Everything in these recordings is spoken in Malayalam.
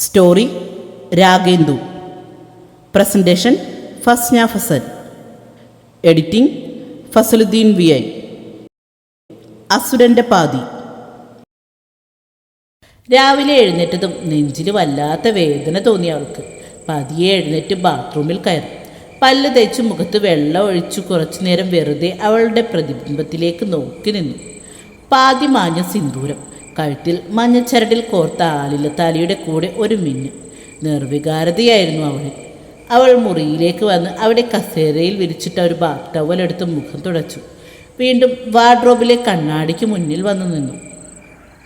Story Ragendu. Presentation Fasna Fasal. Editing Fasaluddin V I. അസുരന്റെ പാതി. രാവിലെ എഴുന്നേറ്റതും നെഞ്ചിൽ വല്ലാത്ത വേദന തോന്നി അവൾക്ക്. പതിയെ എഴുന്നേറ്റ് ബാത്റൂമിൽ കയറി. പല്ല് തേച്ച് മുഖത്ത് വെള്ളം ഒഴിച്ച് കുറച്ചു നേരം വെറുതെ അവളുടെ പ്രതിബിംബത്തിലേക്ക് നോക്കി നിന്നു. പാതി മാഞ്ഞ സിന്ദൂരം. കഴുത്തിൽ മഞ്ഞച്ചരടിൽ കോർത്ത ആലില തലയുടെ കൂടെ ഒരു മിന്ന്. നിർവികാരതയായിരുന്നു അവൾ. അവൾ മുറിയിലേക്ക് വന്ന് അവിടെ കസേരയിൽ വിരിച്ചിട്ട ഒരു ബാത്ത് ടവലെടുത്ത് മുഖം തുടച്ചു. വീണ്ടും വാർഡ്രോബിലെ കണ്ണാടിക്ക് മുന്നിൽ വന്നു നിന്നു.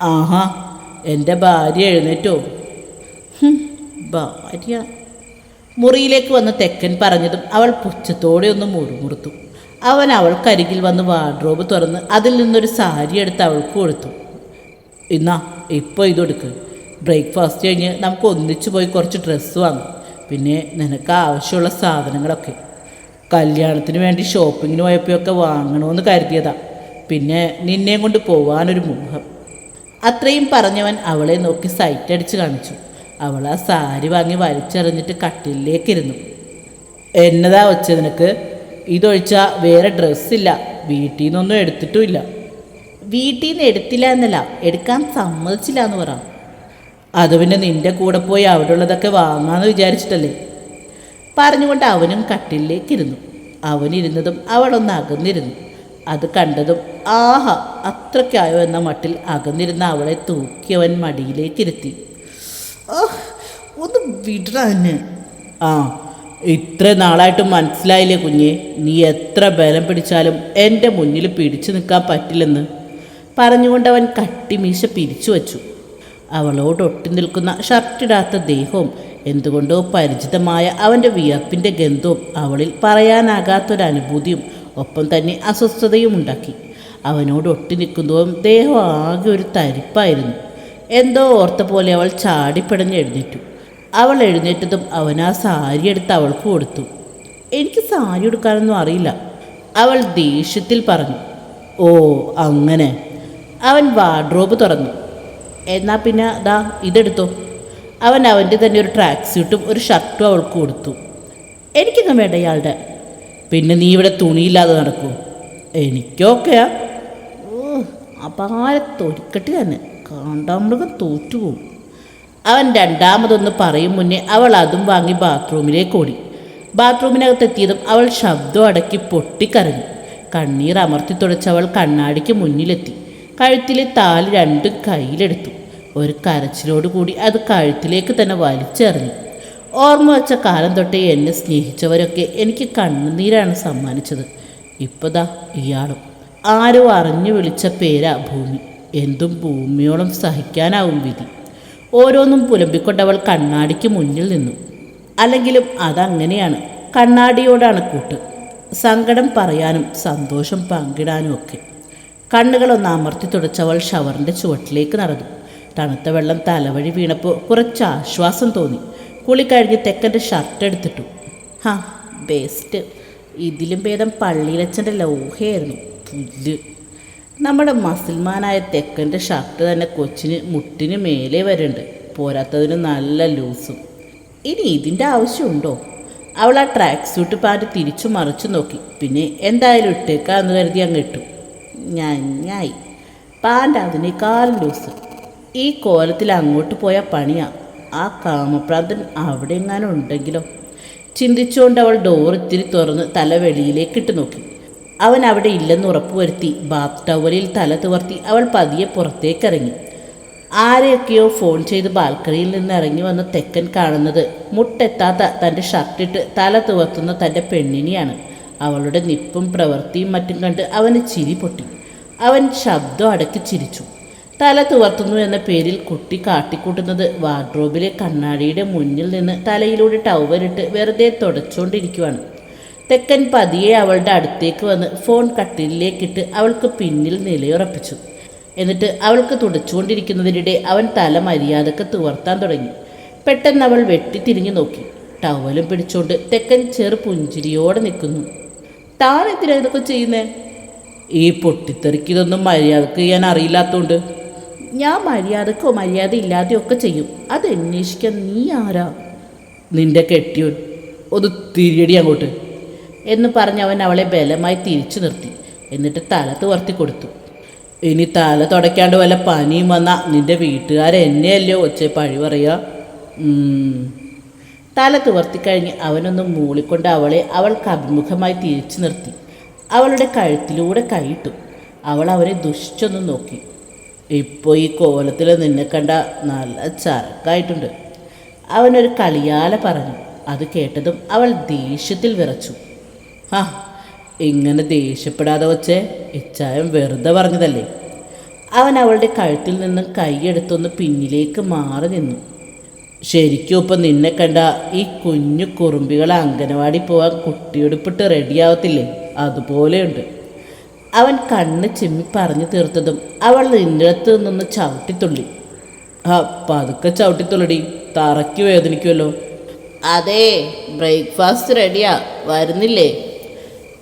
ആഹാ എന്റെ ഭാര്യ എഴുന്നേറ്റോ? ഭാര്യ. മുറിയിലേക്ക് വന്ന് തെക്കൻ പറഞ്ഞതും അവൾ പുച്ഛത്തോടെ ഒന്ന് മുറുമുറുത്തു. അവൻ അവൾക്കരികിൽ വന്ന് വാർഡ്രോബ് തുറന്ന് അതിൽ നിന്നൊരു സാരി എടുത്ത് അവൾക്ക് കൊടുത്തു. ഇന്നാ ഇപ്പോൾ ഇതെടുക്ക്. ബ്രേക്ക്ഫാസ്റ്റ് കഴിഞ്ഞ് നമുക്ക് ഒന്നിച്ചു പോയി കുറച്ച് ഡ്രസ്സ് വാങ്ങും. പിന്നെ നിനക്ക് ആവശ്യമുള്ള സാധനങ്ങളൊക്കെ. കല്യാണത്തിന് വേണ്ടി ഷോപ്പിങ്ങിന് പോയപ്പോഴൊക്കെ വാങ്ങണമെന്ന് കരുതിയതാ. പിന്നെ നിന്നെയും കൊണ്ട് പോവാനൊരു മോഹം അത്രയും പറഞ്ഞവൻ അവളെ നോക്കി സൈറ്റ് അടിച്ച് കാണിച്ചു. അവൾ ആ സാരി വാങ്ങി വലിച്ചെറിഞ്ഞിട്ട് കട്ടിലേക്കിരുന്നു എന്നതാ വെച്ച നിനക്ക്? ഇതൊഴിച്ചാൽ വേറെ ഡ്രസ്സില്ല വീട്ടിൽ നിന്നൊന്നും എടുത്തിട്ടുമില്ല വീട്ടിൽ നിന്ന് എടുത്തില്ല എന്നല്ല. എടുക്കാൻ സമ്മതിച്ചില്ല എന്ന് പറ. അത് പിന്നെ നിന്റെ കൂടെ പോയി അവിടെ ഉള്ളതൊക്കെ വാങ്ങാമെന്ന് വിചാരിച്ചിട്ടല്ലേ? പറഞ്ഞുകൊണ്ട് അവനും കട്ടിലേക്കിരുന്നു. അവനിരുന്നതും അവളൊന്ന് അകന്നിരുന്നു. അത് കണ്ടതും ആഹാ അത്രയ്ക്കായോ എന്ന മട്ടിൽ അകന്നിരുന്ന അവളെ തൂക്കിയവൻ മടിയിലേക്കിരുത്തി. ഓഹ് ഒന്ന് വിടറ എന്നെ. ആ ഇത്ര നാളായിട്ട് മനസ്സിലായില്ലേ കുഞ്ഞെ? നീ എത്ര ബലം പിടിച്ചാലും എന്റെ മുന്നിൽ പിടിച്ചു നിൽക്കാൻ പറ്റില്ലെന്ന്. പറഞ്ഞുകൊണ്ട് അവൻ കട്ടിമീശ പിരിച്ചു വച്ചു. അവളോട് ഒട്ടി നിൽക്കുന്ന ഷർട്ടിടാത്ത ദേഹവും എന്തുകൊണ്ടോ പരിചിതമായ അവന്റെ വിയർപ്പിന്റെ ഗന്ധവും അവളിൽ പറയാനാകാത്തൊരനുഭൂതിയും ഒപ്പം തന്നെ അസ്വസ്ഥതയും ഉണ്ടാക്കി. അവനോട് ഒട്ടി നിൽക്കുന്നതും ദേഹം ആകെ ഒരു തരിപ്പായിരുന്നു. എന്തോ ഓർത്ത പോലെ അവൾ ചാടിപ്പടഞ്ഞ് എഴുന്നേറ്റു. അവൾ എഴുന്നേറ്റതും അവൻ ആ സാരി എടുത്ത് അവൾക്ക് കൊടുത്തു. എനിക്ക് സാരി എടുക്കാനൊന്നും അറിയില്ല അവൾ ദേഷ്യത്തിൽ പറഞ്ഞു. ഓ അങ്ങനെ. അവൻ വാർഡ്രോബ് തുറന്നു. എന്നാൽ പിന്നെ ദാ ഇതെടുത്തോ. അവൻ അവന്റെ തന്നെ ഒരു ട്രാക്ക് സ്യൂട്ടും ഒരു ഷർട്ടും അവൾക്ക് കൊടുത്തു. എനിക്കൊന്നും വേണ്ട ഇയാളുടെ. പിന്നെ നീ ഇവിടെ തുണിയില്ലാതെ നടക്കൂ. എനിക്കൊക്കെയാ. അപാര തൊരിക്കട്ടി തന്നെ. കാണ്ടാമൃഗം തോറ്റുപോകും. അവൻ രണ്ടാമതൊന്ന് പറയും മുന്നേ അവൾ അതും വാങ്ങി ബാത്റൂമിലേക്ക് ഓടി. ബാത്റൂമിനകത്തെത്തിയതും അവൾ ശബ്ദം അടക്കി പൊട്ടിക്കരഞ്ഞു. കണ്ണീർ അമർത്തി തുടച്ചവൾ കണ്ണാടിക്ക് മുന്നിലെത്തി. കഴുത്തിലെ താൽ രണ്ടും കയ്യിലെടുത്തു. ഒരു കരച്ചിലോട് കൂടി അത് കഴുത്തിലേക്ക് തന്നെ വലിച്ചെറിഞ്ഞു. ഓർമ്മ വച്ച കാലം തൊട്ടേ എന്നെ സ്നേഹിച്ചവരൊക്കെ എനിക്ക് കണ്ണുനീരാണ് സമ്മാനിച്ചത്. ഇപ്പതാ ഇയാളും. ആരോ അറിഞ്ഞു വിളിച്ച പേരാ ഭൂമി. എന്തും ഭൂമിയോളം സഹിക്കാനാവും വിധി. ഓരോന്നും പുലമ്പിക്കൊണ്ടവൾ കണ്ണാടിക്ക് മുന്നിൽ നിന്നു. അല്ലെങ്കിലും അതങ്ങനെയാണ്. കണ്ണാടിയോടാണ് കൂട്ട്. സങ്കടം പറയാനും സന്തോഷം പങ്കിടാനും ഒക്കെ. കണ്ണുകളൊന്ന് അമർത്തി തുടച്ചവൾ ഷവറിന്റെ ചുവട്ടിലേക്ക് നടന്നു. തണുത്ത വെള്ളം തലവഴി വീണപ്പോൾ കുറച്ച് ആശ്വാസം തോന്നി. കുളി കഴിഞ്ഞ് തെക്കന്റെ ഷർട്ട് എടുത്തിട്ടു. ഹാ ബെസ്റ്റ് ഇതിലും ഭേദം പള്ളിയിലച്ഛന്റെ ലോഹയായിരുന്നു. പുല്ല്. നമ്മുടെ മസിൽമാനായ തെക്കന്റെ ഷർട്ട് തന്നെ കൊച്ചിന് മുട്ടിന് മേലെ വരുന്നുണ്ട് പോരാത്തതിന് നല്ല ലൂസും. ഇനി ഇതിന്റെ ആവശ്യമുണ്ടോ? അവൾ ആ ട്രാക്ക് സ്യൂട്ട് പാന്റ് തിരിച്ചു മറിച്ചു നോക്കി. പിന്നെ എന്തായാലും ഇട്ടേക്കാന്ന് കരുതി അങ്ങ് ഇട്ടു. ഞായി. പാന്റ് അതിനേക്കാളും ലൂസ്. ഈ കോലത്തിൽ അങ്ങോട്ട് പോയ പണിയാ. ആ കാമപ്രാന്തൻ അവിടെ എങ്ങാനും ഉണ്ടെങ്കിലോ? ചിന്തിച്ചുകൊണ്ട് അവൾ ഡോർ ഇത്തിരി തുറന്ന് തല വെളിയിലേക്കിട്ട് നോക്കി. അവൻ അവിടെ ഇല്ലെന്ന് ഉറപ്പുവരുത്തി ബാത്ത് ടവലിൽ തല തുവർത്തി അവൾ പതിയെ പുറത്തേക്കിറങ്ങി. ആരെയൊക്കെയോ ഫോൺ ചെയ്ത് ബാൽക്കണിയിൽ നിന്ന് ഇറങ്ങി വന്ന തെക്കൻ കാണുന്നത് മുട്ടെത്താത്ത തന്റെ ഷർട്ടിട്ട് തല തുവർത്തുന്ന തന്റെ പെണ്ണിനെയാണ്. അവളുടെ നിപ്പും പ്രവൃത്തിയും മറ്റും കണ്ട് അവന് ചിരി പൊട്ടി. അവൻ ശബ്ദം അടക്കി ചിരിച്ചു. തല തുവർത്തുന്നു എന്ന പേരിൽ കുട്ടി കാട്ടിക്കൂട്ടുന്നത് വാർഡ്രോബിലെ കണ്ണാടിയുടെ മുന്നിൽ നിന്ന് തലയിലൂടെ ടവറിട്ട് വെറുതെ തുടച്ചുകൊണ്ടിരിക്കുവാണ് തെക്കൻ പതിയെ അവളുടെ അടുത്തേക്ക് വന്ന് ഫോൺ കട്ടിലിലേക്കിട്ട് അവൾക്ക് പിന്നിൽ നിലയുറപ്പിച്ചു. എന്നിട്ട് അവൾക്ക് തുടച്ചുകൊണ്ടിരിക്കുന്നതിനിടെ അവൻ തല മര്യാദയ്ക്ക് തുവർത്താൻ തുടങ്ങി. പെട്ടെന്ന് അവൾ വെട്ടിത്തിരിഞ്ഞു നോക്കി. ടവലും പിടിച്ചുകൊണ്ട് തെക്കൻ ചെറു പുഞ്ചിരിയോടെ നിൽക്കുന്നു. താൻ എന്തിനാ ഇതൊക്കെ ചെയ്യുന്നേ? ഈ പൊട്ടിത്തെറിക്ക് ഇതൊന്നും മര്യാദയ്ക്ക് ചെയ്യാൻ അറിയില്ലാത്തോണ്ട്. ഞാൻ മര്യാദക്കോ മര്യാദ ഇല്ലാതെയോ ഒക്കെ ചെയ്യും. അത് അന്വേഷിക്കാൻ നീ ആരാ? നിന്റെ കെട്ടിയോൻ. ഒന്ന് തിരിയടി അങ്ങോട്ട്. എന്ന് പറഞ്ഞ് അവൻ അവളെ ബലമായി തിരിച്ചു നിർത്തി. എന്നിട്ട് തല തുവർത്തി കൊടുത്തു. ഇനി തല തുടയ്ക്കാണ്ട് വല്ല പനിയും വന്ന നിന്റെ വീട്ടുകാരെന്നെയല്ലോ ഒച്ച പഴി പറയുക ഉം. തല തുവർത്തിക്കഴിഞ്ഞ് അവനൊന്ന് മൂളിക്കൊണ്ട് അവളെ അവൾക്ക് അഭിമുഖമായി തിരിച്ചു നിർത്തി. അവളുടെ കഴുത്തിലൂടെ കൈയിട്ടു. അവൾ അവരെ ദുഷിച്ചൊന്ന് നോക്കി. ഇപ്പോൾ ഈ കോലത്തിൽ നിന്നെ കണ്ട നല്ല ചരക്കായിട്ടുണ്ട്. അവനൊരു കളിയാല പറഞ്ഞു. അത് കേട്ടതും അവൾ ദേഷ്യത്തിൽ വിറച്ചു. ആ ഇങ്ങനെ ദേഷ്യപ്പെടാതെ വച്ചേ ഇച്ചായം വെറുതെ പറഞ്ഞതല്ലേ? അവൻ അവളുടെ കഴുത്തിൽ നിന്നും കൈയെടുത്തൊന്ന് പിന്നിലേക്ക് മാറി നിന്നു. ശരിക്കും ഇപ്പം നിന്നെ കണ്ട ഈ കുഞ്ഞു കുറുമ്പികളെ അംഗനവാടി പോവാൻ കുട്ടിയുടുപ്പിട്ട് റെഡിയാവത്തില്ലേ അതുപോലെയുണ്ട്. അവൻ കണ്ണ് ചിമ്മി പറഞ്ഞു തീർത്തതും അവൾ നിന്നിടത്ത് നിന്ന് ചവിട്ടിത്തുള്ളി. ആ പതുക്കെ ചവിട്ടിത്തുള്ളടി തറയ്ക്ക് വേദനിക്കുമല്ലോ അതെ ബ്രേക്ക്ഫാസ്റ്റ് റെഡിയാ വരുന്നില്ലേ?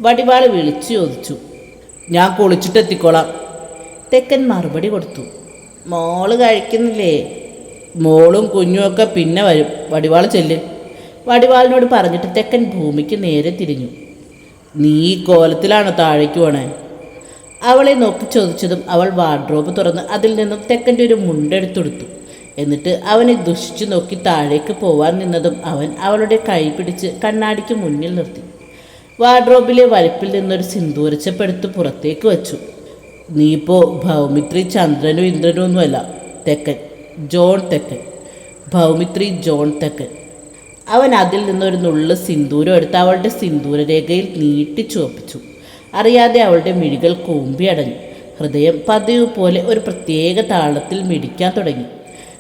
വടിവാൾ വിളിച്ചു ചോദിച്ചു. ഞാൻ കുളിച്ചിട്ട് എത്തിക്കോളാം. തെക്കൻ മറുപടി കൊടുത്തു. മോൾ കഴിക്കുന്നില്ലേ? മോളും കുഞ്ഞുമൊക്കെ പിന്നെ വരും. വടിവാൾ ചെല്ല്. വടിവാളിനോട് പറഞ്ഞിട്ട് തെക്കൻ ഭൂമിക്ക് നേരെ തിരിഞ്ഞു. നീ ഈ കോലത്തിലാണ് താഴേക്ക് പോണേ? അവളെ നോക്കി ചോദിച്ചതും അവൾ വാർഡ്രോബ് തുറന്ന് അതിൽ നിന്നും തെക്കന്റെ ഒരു മുണ്ടെടുത്തെടുത്തു എന്നിട്ട് അവനെ ദുഷിച്ചു നോക്കി താഴേക്ക് പോവാൻ നിന്നതും അവൻ അവളുടെ കൈ പിടിച്ച് കണ്ണാടിക്ക് മുന്നിൽ നിർത്തി. വാർഡ്രോബിലെ വലിപ്പിൽ നിന്നൊരു സിന്ദൂരച്ചപ്പെടുത്ത് പുറത്തേക്ക് വച്ചു. നീ ഇപ്പോൾ ഭൗമിത്രി ചന്ദ്രനും ഇന്ദ്രനും ഒന്നുമല്ല തെക്കൻ ജോൺ തെക്കൻ. ഭൗമിത്രി ജോൺ തെക്കൻ. അവൻ അതിൽ നിന്നൊരു നുള്ളു സിന്ദൂരം എടുത്ത് അവളുടെ സിന്ദൂരരേഖയിൽ നീട്ടി ചുവപ്പിച്ചു. അറിയാതെ അവളുടെ മിഴികൾ കൂമ്പി അടഞ്ഞു. ഹൃദയം പതിവ് പോലെ ഒരു പ്രത്യേക താളത്തിൽ മിടിക്കാൻ തുടങ്ങി.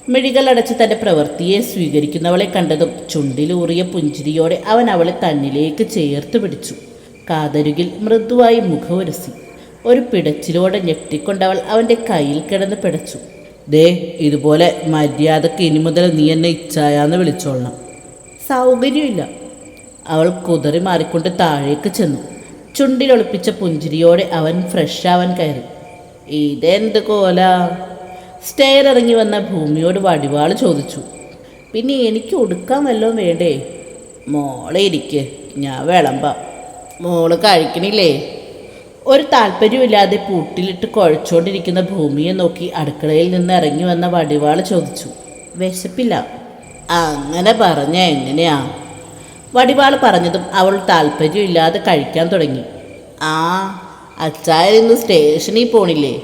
മിഴികൾ അടച്ച് തന്റെ പ്രവൃത്തിയെ സ്വീകരിക്കുന്നവളെ കണ്ടതും ചുണ്ടിലൂറിയ പുഞ്ചിരിയോടെ അവൻ അവളെ തന്നിലേക്ക് ചേർത്ത് പിടിച്ചു. കാതരുകിൽ മൃദുവായി മുഖവുരസി ഒരു പിടച്ചിലോടെ ഞെട്ടിക്കൊണ്ടവൾ അവന്റെ കയ്യിൽ കിടന്ന് പിടച്ചു. ദേ ഇതുപോലെ മര്യാദയ്ക്ക് ഇനി മുതൽ നീ എന്നെ ഇച്ഛായാന്ന് വിളിച്ചോളണം. സൗകര്യമില്ല. അവൾ കുതറി മാറിക്കൊണ്ട് താഴേക്ക് ചെന്നു. ചുണ്ടിലൊളിപ്പിച്ച പുഞ്ചിരിയോടെ അവൻ ഫ്രഷ് കയറി. ഇതെന്ത് കോല? സ്റ്റെയർ ഇറങ്ങി വന്ന ഭൂമിയോട് വടിവാൾ ചോദിച്ചു. പിന്നെ എനിക്ക് ഉടുക്കാൻ വല്ലതും വേണ്ടേ? മോളെ ഇരിക്ക്. ഞാൻ വിളമ്പാം. മോൾ കഴിക്കണില്ലേ? ഒരു താല്പര്യമില്ലാതെ പൂട്ടിലിട്ട് കുഴച്ചുകൊണ്ടിരിക്കുന്ന ഭൂമിയെ നോക്കി അടുക്കളയിൽ നിന്ന് ഇറങ്ങി വന്ന വടിവാൾ ചോദിച്ചു. വിശപ്പില്ല. അങ്ങനെ പറഞ്ഞ എങ്ങനെയാ? വടിവാൾ പറഞ്ഞതും അവൾ താല്പര്യമില്ലാതെ കഴിക്കാൻ തുടങ്ങി. ആ അച്ചായൻ ഇന്ന് സ്റ്റേഷനിൽ പോണില്ലേ?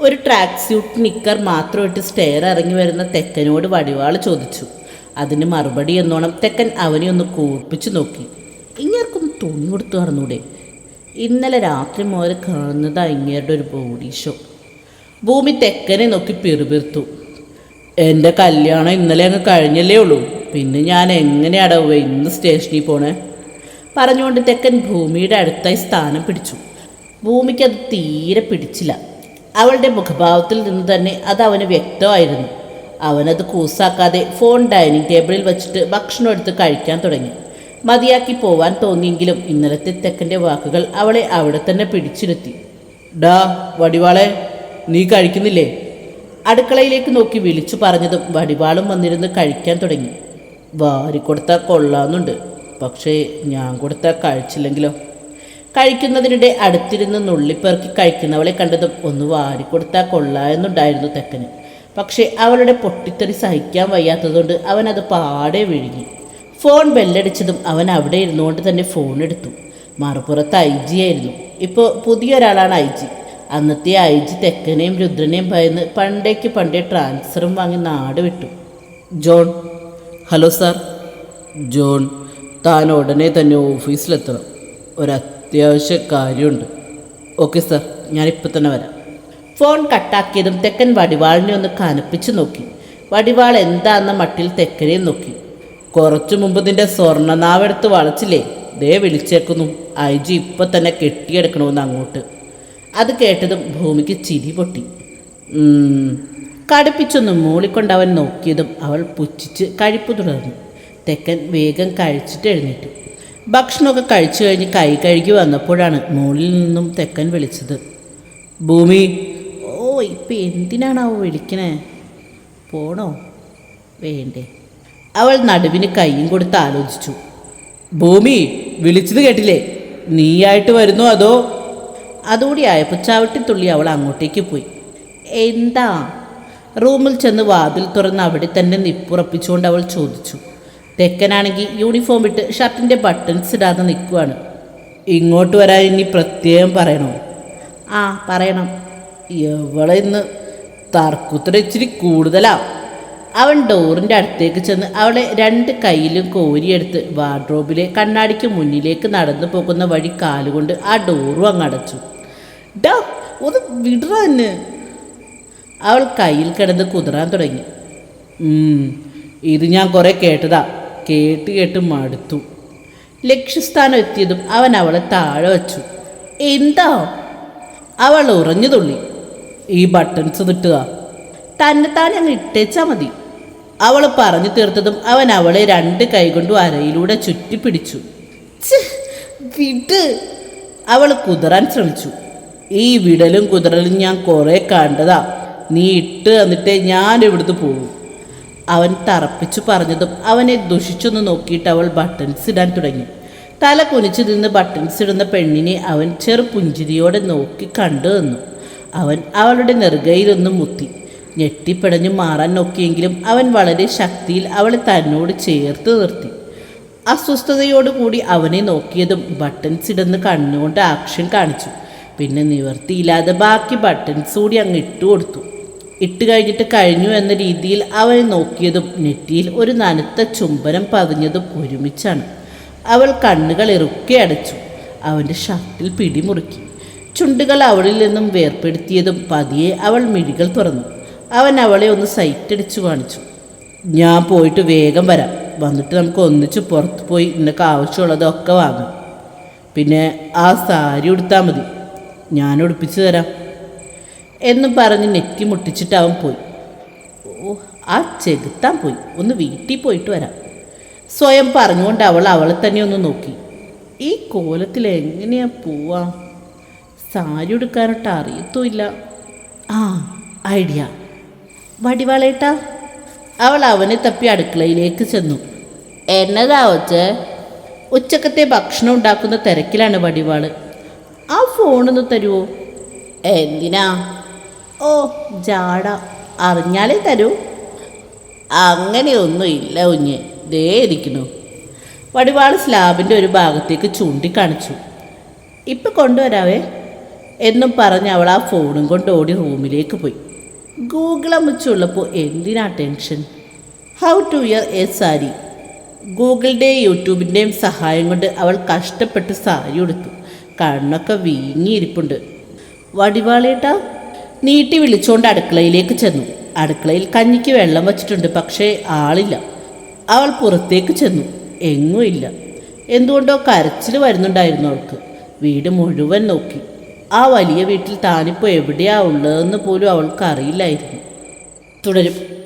ഒരു ട്രാക്ക് സ്യൂട്ട് നിക്കർ മാത്രം ഇട്ട് സ്റ്റെയർ ഇറങ്ങി വരുന്ന തെക്കനോട് വടിവാൾ ചോദിച്ചു. അതിന് മറുപടി എന്നോണം തെക്കൻ അവനെ ഒന്ന് കൂർപ്പിച്ചു നോക്കി. ഇങ്ങേർക്കും തുണി കൊടുത്തു പറഞ്ഞൂടെ ഇന്നലെ രാത്രി മുതൽ കാണുന്നതാ ഇങ്ങേരുടെ ഒരു ബോഡി ഷോ ഭൂമി തെക്കനെ നോക്കി പിറുപിറുത്തു. എന്റെ കല്യാണം ഇന്നലെ അങ്ങ് കഴിഞ്ഞല്ലേ ഉള്ളൂ. പിന്നെ ഞാൻ എങ്ങനെയാടാ ഇന്ന് സ്റ്റേഷനിൽ പോണേ? പറഞ്ഞുകൊണ്ട് തെക്കൻ ഭൂമിയുടെ അടുത്തായി സ്ഥാനം പിടിച്ചു. ഭൂമിക്ക് അത് തീരെ പിടിച്ചില്ല. അവളുടെ മുഖഭാവത്തിൽ നിന്ന് തന്നെ അത് അവന് വ്യക്തമായിരുന്നു. അവനത് കൂസാക്കാതെ ഫോൺ ഡൈനിങ് ടേബിളിൽ വെച്ചിട്ട് ഭക്ഷണം എടുത്ത് കഴിക്കാൻ തുടങ്ങി. മതിയാക്കി പോവാൻ തോന്നിയെങ്കിലും ഇന്നലത്തെ തെക്കന്റെ വാക്കുകൾ അവളെ അവിടെ തന്നെ പിടിച്ചിരുത്തി. ഡാ വടിവാളെ നീ കഴിക്കുന്നില്ലേ? അടുക്കളയിലേക്ക് നോക്കി വിളിച്ചു പറഞ്ഞതും വടിവാളും വന്നിരുന്ന് കഴിക്കാൻ തുടങ്ങി. വാരി കൊടുത്താൽ കൊള്ളാമെന്നുണ്ട്. പക്ഷേ ഞാൻ കൊടുത്താൽ കഴിച്ചില്ലെങ്കിലോ? കഴിക്കുന്നതിനിടെ അടുത്തിരുന്ന് നുള്ളിപ്പെറുക്കി കഴിക്കുന്നവളെ കണ്ടതും ഒന്ന് വാരി കൊടുത്താൽ കൊള്ളാമെന്നുണ്ടായിരുന്നു തെക്കന്. പക്ഷേ അവളുടെ പൊട്ടിത്തെറി സഹിക്കാൻ വയ്യാത്തതുകൊണ്ട് അവൻ അത് പാടെ വിഴുങ്ങി. ഫോൺ ബെല്ലടിച്ചതും അവൻ അവിടെ ഇരുന്നുകൊണ്ട് തന്നെ ഫോൺ എടുത്തു. മറുപുറത്ത് ഐ ജി ആയിരുന്നു. ഇപ്പോൾ പുതിയൊരാളാണ് ഐ ജി. അന്നത്തെ ഐജി തെക്കനെയും രുദ്രനെയും ഭയന്ന് പണ്ടേക്ക് പണ്ടേ ട്രാൻസ്ഫറും വാങ്ങി നാട് വിട്ടു. John hello sir. ജോൺ താൻ ഉടനെ തന്നെ ഓഫീസിലെത്തണം. ഒരത്യാവശ്യ കാര്യമുണ്ട്. ഓക്കെ സാർ ഞാനിപ്പോൾ തന്നെ വരാം. ഫോൺ കട്ടാക്കിയതും തെക്കൻ വടിവാളിനെ ഒന്ന് കനപ്പിച്ച് നോക്കി. വടിവാൾ എന്താണെന്ന മട്ടിൽ തെക്കനെയും നോക്കി. കുറച്ചു മുമ്പ് നിന്റെ സ്വർണനാവെടുത്ത് വളച്ചില്ലേ? ദേ വിളിച്ചേക്കുന്നു. ഐ ജി ഇപ്പം തന്നെ കെട്ടിയെടുക്കണമെന്ന് അങ്ങോട്ട്. അത് കേട്ടതും ഭൂമിക്ക് ചിരി പൊട്ടി. കടുപ്പിച്ചൊന്ന് മൂളിക്കൊണ്ട് അവൻ നോക്കിയതും അവൾ പുച്ഛിച്ച് കഴിപ്പ് തുടർന്നു. തെക്കൻ വേഗം കഴിച്ചിട്ട് എഴുന്നേറ്റു. ഭക്ഷണമൊക്കെ കഴിച്ചു കഴിഞ്ഞ് കൈ കഴുകി വന്നപ്പോഴാണ് മൂളിൽ നിന്നും തെക്കൻ വിളിച്ചത്. ഭൂമി. ഓ ഇപ്പം എന്തിനാണാവോ വിളിക്കണേ? പോണോ? വേണ്ടേ. അവൾ നടുവിന് കൈയും കൊടുത്ത് ആലോചിച്ചു. ഭൂമി വിളിച്ചത് കേട്ടില്ലേ? നീയായിട്ട് വരുന്നു അതോ അതുകൂടി ആയപ്പോൾ ചവിട്ടിത്തുള്ളി അവൾ അങ്ങോട്ടേക്ക് പോയി. എന്താ? റൂമിൽ ചെന്ന് വാതിൽ തുറന്ന് അവിടെ തന്നെ നിപ്പുറപ്പിച്ചുകൊണ്ട് അവൾ ചോദിച്ചു. തെക്കനാണെങ്കിൽ യൂണിഫോം ഇട്ട് ഷർട്ടിന്റെ ബട്ടൺസ് ഇടാതെ നിൽക്കുവാണ്. ഇങ്ങോട്ട് വരാൻ ഇനി പ്രത്യേകം പറയണോ? ആ പറയണം. എവളെ ഇന്ന്? തർക്കുത്തര ഇച്ചിരി കൂടുതലാ. അവൻ ഡോറിന്റെ അടുത്തേക്ക് ചെന്ന് അവളെ രണ്ട് കയ്യിലും കോരിയെടുത്ത് വാർഡ്രോബിലെ കണ്ണാടിക്ക് മുന്നിലേക്ക് നടന്നു പോകുന്ന വഴി കാലുകൊണ്ട് ആ ഡോറും അങ്ങ് അടച്ചു. ഡാ ഒന്ന് വിടറ തന്നെ അവൾ കയ്യിൽ കിടന്ന് കുതിരാൻ തുടങ്ങി. "ഉം, ഇത് ഞാൻ കുറേ കേട്ടതാ. കേട്ട് കേട്ട് മടുത്തു. ലക്ഷ്യസ്ഥാനം എത്തിയതും അവൻ അവളെ താഴെ വച്ചു. എന്താ? അവൾ ഉറഞ്ഞു തുള്ളി. ഈ ബട്ടൺസ് തന്നെ താൻ അങ്ങ് ഇട്ടേച്ചാൽ മതി. അവൾ പറഞ്ഞു തീർത്തതും അവൻ അവളെ രണ്ട് കൈകൊണ്ട് അരയിലൂടെ ചുറ്റിപ്പിടിച്ചു. ഛ്, വിട്. അവൾ കുതിരാൻ ശ്രമിച്ചു. ഈ വിടലും കുതിരലും ഞാൻ കുറേ കണ്ടതാ. നീ ഇട്ട് തന്നിട്ടേ ഞാൻ ഇവിടുന്ന് പോകും അവൻ തറപ്പിച്ചു പറഞ്ഞതും അവനെ ദുഷിച്ചൊന്ന് നോക്കിയിട്ട് അവൾ ബട്ടൺസ് ഇടാൻ തുടങ്ങി. തല കുനിച്ചു നിന്ന് ബട്ടൺസ് ഇടുന്ന പെണ്ണിനെ അവൻ ചെറു പുഞ്ചിരിയോടെ നോക്കി കണ്ടു നിന്നു. അവൻ അവളുടെ നെറുകയിലൊന്ന് മുത്തി. ഞെട്ടിപ്പിടഞ്ഞു മാറാൻ നോക്കിയെങ്കിലും അവൻ വളരെ ശക്തിയിൽ അവളെ തന്നോട് ചേർത്ത് നിർത്തി. അസ്വസ്ഥതയോടുകൂടി അവനെ നോക്കിയതും ബട്ടൺസ് ഇടുന്ന കണ്ണുകൊണ്ട് ആക്ഷൻ കാണിച്ചു. പിന്നെ നിവർത്തിയില്ലാതെ ബാക്കി ബട്ടൺസ് കൂടി അങ്ങ് ഇട്ട് കൊടുത്തു. ഇട്ട് കഴിഞ്ഞിട്ട് കഴിഞ്ഞു എന്ന രീതിയിൽ അവൾ നോക്കിയതും നെറ്റിയിൽ ഒരു നനുത്ത ചുംബനം പതിഞ്ഞതും ഒരുമിച്ചാണ്. അവൾ കണ്ണുകൾ ഇറുക്കി അടച്ചു. അവന്റെ ഷർട്ടിൽ പിടിമുറുക്കി ചുണ്ടുകൾ അവളിൽ നിന്നും വേർപ്പെടുത്തിയതും പതിയെ അവൾ മിഴികൾ തുറന്നു. അവൻ അവളെ ഒന്ന് സൈറ്റടിച്ചു കാണിച്ചു. ഞാൻ പോയിട്ട് വേഗം വരാം. വന്നിട്ട് നമുക്ക് ഒന്നിച്ച് പുറത്ത് പോയി നിനക്ക് ആവശ്യമുള്ളതൊക്കെ വാങ്ങാം. പിന്നെ ആ സാരി ഉടുത്താൽ മതി. ഞാൻ ഉടുപ്പിച്ചു തരാം. എന്ന് പറഞ്ഞ് നെറ്റി മുട്ടിച്ചിട്ട് അവൻ പോയി. ഓ ആ ചെകുത്താൻ പോയി. ഒന്ന് വീട്ടിൽ പോയിട്ട് വരാം. സ്വയം പറഞ്ഞുകൊണ്ട് അവൾ അവളെ തന്നെ ഒന്ന് നോക്കി. ഈ കോലത്തിൽ എങ്ങനെയാ പോവാ? സാരി എടുക്കാനൊട്ട് അറിയത്തുമില്ല ആ ഐഡിയ. വടിവാളേട്ടാ. അവൾ അവനെ തപ്പി അടുക്കളയിലേക്ക് ചെന്നു. എന്നതാ വച്ച് ഉച്ചക്കത്തെ ഭക്ഷണം ഉണ്ടാക്കുന്ന തിരക്കിലാണ് വടിവാൾ. ആ ഫോണൊന്ന് തരുമോ എന്തിനാ? ഓ ജാട. അറിഞ്ഞാലേ തരൂ. അങ്ങനെയൊന്നും ഇല്ല കുഞ്ഞ്. ദേ ഇരിക്കുന്നു. വടിവാൾ സ്ലാബിന്റെ ഒരു ഭാഗത്തേക്ക് ചൂണ്ടിക്കാണിച്ചു. ഇപ്പം കൊണ്ടുവരാവേ. എന്നും പറഞ്ഞ് അവൾ ആ ഫോണും കൊണ്ട് ഓടി റൂമിലേക്ക് പോയി. ഗൂഗിൾ അമ്മച്ചുള്ളപ്പോൾ എന്തിനാ tension? How to wear a sari ഗൂഗിളിന്റെയും യൂട്യൂബിന്റെയും സഹായം കൊണ്ട് അവൾ കഷ്ടപ്പെട്ട് സാരി ഉടുത്തു. കണ്ണൊക്കെ വീങ്ങിയിരിപ്പുണ്ട് വടിവാളേട്ട നീട്ടി വിളിച്ചുകൊണ്ട് അടുക്കളയിലേക്ക് ചെന്നു. അടുക്കളയിൽ കഞ്ഞിക്ക് വെള്ളം വച്ചിട്ടുണ്ട് പക്ഷേ ആളില്ല. അവൾ പുറത്തേക്ക് ചെന്നു. എങ്ങുമില്ല എന്തുകൊണ്ടോ കരച്ചിൽ വരുന്നുണ്ടായിരുന്നു അവൾക്ക്. വീട് മുഴുവൻ നോക്കി. ആ വലിയ വീട്ടിൽ താനിപ്പോൾ എവിടെയാ ഉള്ളതെന്ന് പോലും അവൾക്ക് അറിയില്ലായിരുന്നു തുടരും.